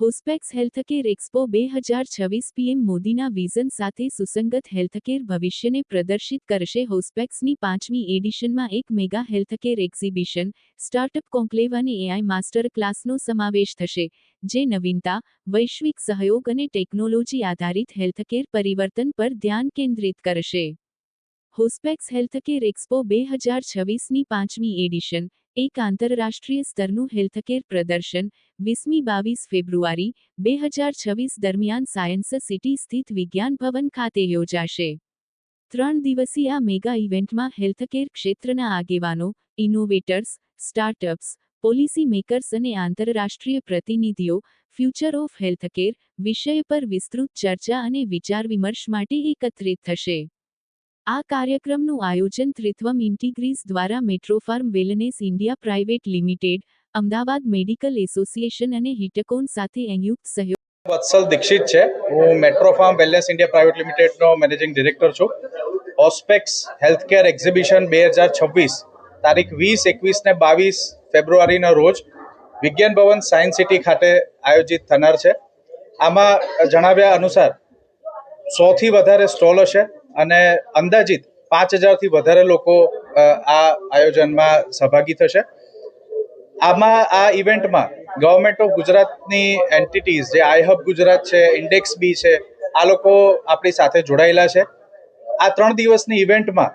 હોસ્પેક્સ healthcare expo બે હજાર છવ્વીસ પીએમ મોદીના વિઝન સાથે સુસંગત હેલ્થકેર ભવિષ્યને પ્રદર્શિત કરશે હોસ્પેક્સની પાંચમી એડિશનમાં એક mega healthcare exhibition, startup conclave અને એઆઈ માસ્ટર ક્લાસનો સમાવેશ થશે, જે નવીનતા, વૈશ્વિક સહયોગ અને ટેકનોલોજી આધારિત હેલ્થકેર પરિવર્તન પર ધ્યાન કેન્દ્રિત કરશે. હોસ્પેક્સ હેલ્થકેર એક્સપો બે હજાર છવ્વીસની પાંચમી એડિશન એક આંતરરાષ્ટ્રીય સ્તરનું હેલ્થકેર પ્રદર્શન, વીસમી બાવીસ ફેબ્રુઆરી, બે હજાર છવ્વીસ દરમિયાન સાયન્સ સિટી સ્થિત વિજ્ઞાન ભવન ખાતે યોજાશે. ત્રણ દિવસીય આ મેગા ઇવેન્ટમાં હેલ્થકેર ક્ષેત્રના આગેવાનો, ઇનોવેટર્સ, સ્ટાર્ટઅપ્સ, પોલિસી મેકર્સ અને આંતરરાષ્ટ્રીય પ્રતિનિધિઓ, ફ્યુચર ઓફ હેલ્થકેર વિષય પર વિસ્તૃત ચર્ચા અને વિચાર વિમર્શ માટે એકત્રિત થશે. આ કાર્યક્રમનું આયોજન ત્રિત્વમ ઇન્ટિગ્રીઝ દ્વારા Metropharm wellness India private limited, Ahmedabad medical association અને હિટકોન સાથે સંયુક્ત સહયોગ વત્સલ દીક્ષિત છે. હું મેટ્રોફાર્મ વેલનેસ ઇન્ડિયા પ્રાઇવેટ લિમિટેડનો મેનેજિંગ ડિરેક્ટર છું. હોસ્પેક્સ હેલ્થકેર એક્ઝિબિશન બે હજાર છવ્વીસ, તારીખ વીસ, એકવીસ ને બાવીસ ફેબ્રુઆરીના રોજ વિજ્ઞાન ભવન સાયન્સ સિટી ખાતે આયોજિત થનાર છે. આમાં જણાવ્યા અનુસાર સોથી વધારે સ્ટોલ હશે. અને અંદાજિત પાંચ હજારથી વધારે લોકો આ આયોજનમાં સહભાગી થશે. આમાં, આ ઇવેન્ટમાં ગવર્મેન્ટ ઓફ ગુજરાતની એન્ટિટીઝ જે આઈ હબ ગુજરાત છે ઇન્ડેક્સ બી છે, આ લોકો આપણી સાથે જોડાયેલા છે. આ ત્રણ દિવસની ઇવેન્ટમાં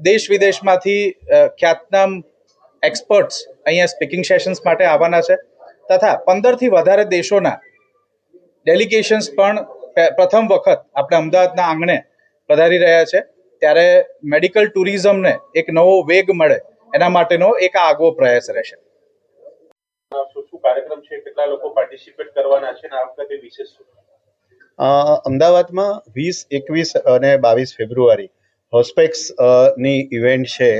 દેશ વિદેશમાંથી ખ્યાતનામ એક્સપર્ટ્સ અહીંયા સ્પીકિંગ સેશન્સ માટે આવવાના છે. તથા પંદરથી વધારે દેશોના ડેલિગેશન્સ પણ પ્રથમ વખત આપણે અમદાવાદના આંગણે પધારી રહ્યા છે. ત્યારે મેડિકલ ટુરિઝમને એક નવો વેગ મળે એના માટેનો એક આ આગવો પ્રયાસ રહેશે. શું શું કાર્યક્રમ છે? કેટલા લોકો પાર્ટિસિપેટ કરવાના છે આ વખતે વિશેષ અ, અમદાવાદમાં વીસ એકવીસ અને બાવીસ ફેબ્રુઆરી હોસ્પેક્સની ઇવેન્ટ છે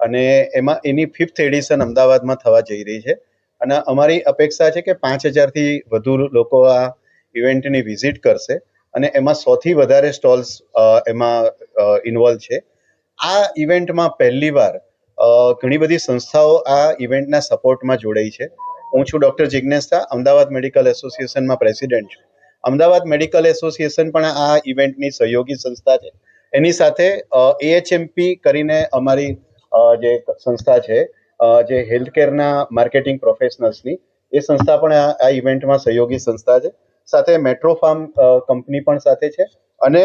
અને એમાં એની ફિફ્થ એડિશન અમદાવાદમાં થવા જઈ રહી છે. અને અમારી અપેક્ષા છે કે પાંચ હજારથી વધુ લોકો આ ઇવેન્ટની વિઝિટ કરશે. અને એમાં સૌથી વધારે સ્ટોલ્સ એમાં ઇન્વોલ્વ છે. આ ઇવેન્ટમાં પહેલીવાર ઘણી બધી સંસ્થાઓ આ ઇવેન્ટના સપોર્ટમાં જોડાઈ છે. હું છું ડૉક્ટર જિજ્ઞેશ અમદાવાદ મેડિકલ એસોસિએશનમાં પ્રેસિડેન્ટ છું. અમદાવાદ મેડિકલ એસોસિએશન પણ આ ઇવેન્ટની સહયોગી સંસ્થા છે. એની સાથે એએચએમપી કરીને અમારી જે સંસ્થા છે જે હેલ્થકેરના માર્કેટિંગ પ્રોફેશનલ્સની એ સંસ્થા પણ આ ઇવેન્ટમાં સહયોગી સંસ્થા છે. સાથે મેટ્રો ફાર્મ કંપની પણ સાથે છે અને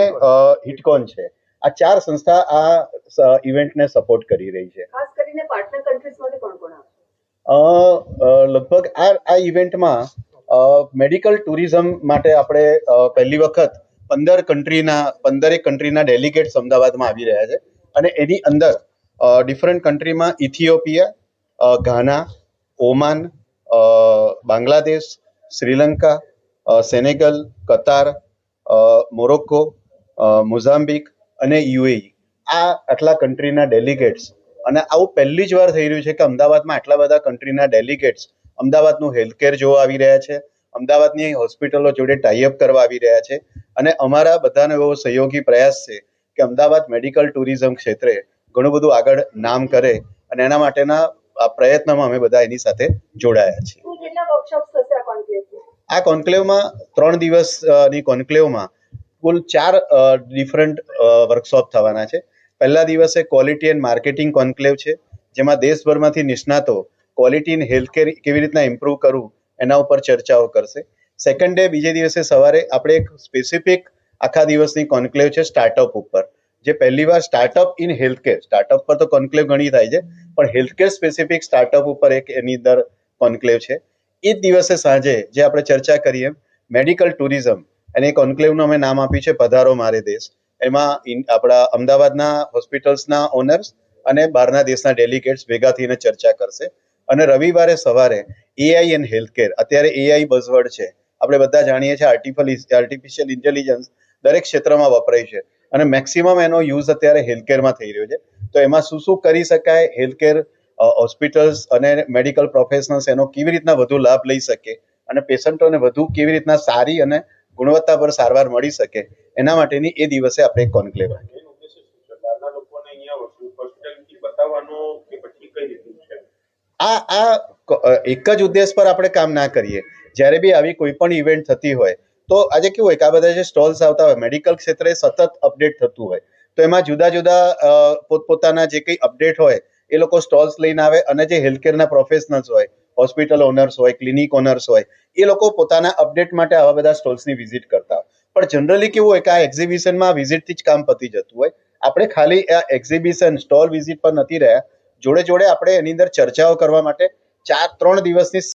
હિટકોન છે. આ ચાર સંસ્થા આ ઇવેન્ટને સપોર્ટ કરી રહી છે. ખાસ કરીને પાર્ટનર કન્ટ્રીઝમાંથી કોણ કોણ આવશે લગભગ આ આ ઇવેન્ટમાં મેડિકલ ટુરિઝમ માટે આપણે પહેલી વખત પંદર કન્ટ્રીના પંદરેક કન્ટ્રીના ડેલિગેટ્સ અમદાવાદમાં આવી રહ્યા છે. અને એની અંદર ડિફરન્ટ કન્ટ્રીમાં Ethiopia Ghana Oman Bangladesh Sri Lanka Senegal, Qatar Morocco Mozambique અને યુએઈ. આ આટલા કન્ટ્રીના ડેલિગેટ્સ. અને આવું પહેલી જ વાર થઈ રહ્યું છે કે અમદાવાદમાં આટલા બધા કન્ટ્રીના ડેલિગેટ્સ અમદાવાદનું હેલ્થકેર જોવા આવી રહ્યા છે. અમદાવાદની હોસ્પિટલો જોડે ટાઈઅપ કરવા આવી રહ્યા છે. અને અમારા બધાનો એવો સહયોગી પ્રયાસ છે કે અમદાવાદ મેડિકલ ટુરિઝમ ક્ષેત્રે ઘણું બધું આગળ નામ કરે. અને એના માટેના આ પ્રયત્નમાં અમે બધા એની સાથે જોડાયા છીએ કુલ કેટલા વર્કશોપ્સ થશે આ કોન્ક્લેવમાં ત્રણ દિવસની કોન્ક્લેવમાં કુલ ચાર ડિફરન્ટ વર્કશોપ થવાના છે. પહેલા દિવસે ક્વોલિટી એન્ડ માર્કેટિંગ કોન્ક્લેવ છે, જેમાં દેશભરમાંથી નિષ્ણાતો ક્વોલિટી ઇન હેલ્થકેર કેવી રીતના ઇમ્પ્રૂવ કરવું એના ઉપર ચર્ચાઓ કરશે. સેકન્ડ ડે બીજે દિવસે સવારે આપણે એક સ્પેસિફિક આખા દિવસની કોન્ક્લેવ છે સ્ટાર્ટઅપ ઉપર, જે પહેલી વાર સ્ટાર્ટઅપ ઇન હેલ્થકેર સ્ટાર્ટઅપ પર તો કોન્ક્લેવ ઘણી થાય છે, પણ હેલ્થકેર સ્પેસિફિક સ્ટાર્ટઅપ ઉપર એક એની અંદર કોન્ક્લેવ છે. એ જ દિવસે સાંજે જે આપણે ચર્ચા કરીએ મેડિકલ ટુરિઝમ અને એ કોન્ક્લેવનું અમે નામ આપ્યું છે, પધારો મારે દેશ. એમાં આપણા અમદાવાદના હોસ્પિટલ્સના ઓનર્સ અને બહારના દેશના ડેલિગેટ્સ ભેગા થઈને ચર્ચા કરશે. અને રવિવારે સવારે એઆઈ એન્ડ હેલ્થકેર અત્યારે એઆઈ બઝવર્ડ છે. આપણે બધા જાણીએ છીએ આર્ટિફલ આર્ટિફિશિયલ ઇન્ટેલિજન્સ દરેક ક્ષેત્રમાં વપરાય છે. અને મેક્સિમમ એનો યુઝ અત્યારે હેલ્થકેરમાં થઈ રહ્યો છે. તો એમાં શું શું કરી શકાય? હેલ્થકેર હોસ્પિટલ્સ અને મેડિકલ પ્રોફેશનલ્સ એનો કેવી રીતના વધુ લાભ લઈ શકે અને પેશન્ટોને વધુ કેવી રીતના સારી અને ગુણવત્તા પર સારવાર મળી શકે એના માટેની એ દિવસે આપણે એક કોન્ક્લેવ રાખીએ. આ આ એક જ ઉદ્દેશ પર આપણે કામ ના કરીએ. જ્યારે બી આવી કોઈ પણ ઇવેન્ટ થતી હોય તો આજે કેવું હોય કે આ બધા જે સ્ટોલ્સ આવતા હોય મેડિકલ ક્ષેત્રે સતત અપડેટ થતું હોય તો એમાં જુદા જુદા પોતપોતાના જે કંઈ અપડેટ હોય એ લોકો સ્ટોલ્સ લઈને આવે અને જે હેલ્થકેરના પ્રોફેશનલ્સ હોય હોસ્પિટલ ઓનર્સ હોય ક્લિનિક ઓનર્સ હોય, એ લોકો પોતાના અપડેટ માટે આવા બધા સ્ટોલ્સની વિઝિટ કરતા હોય. પણ જનરલી કેવું હોય કે આ એક્ઝિબિશનમાં વિઝિટથી જ કામ પતી જતું હોય. આપણે ખાલી આ એક્ઝિબિશન સ્ટોલ વિઝિટ પર નથી રહ્યા. જોડે જોડે આપણે એની અંદર ચર્ચાઓ કરવા માટે ચાર, ત્રણ દિવસની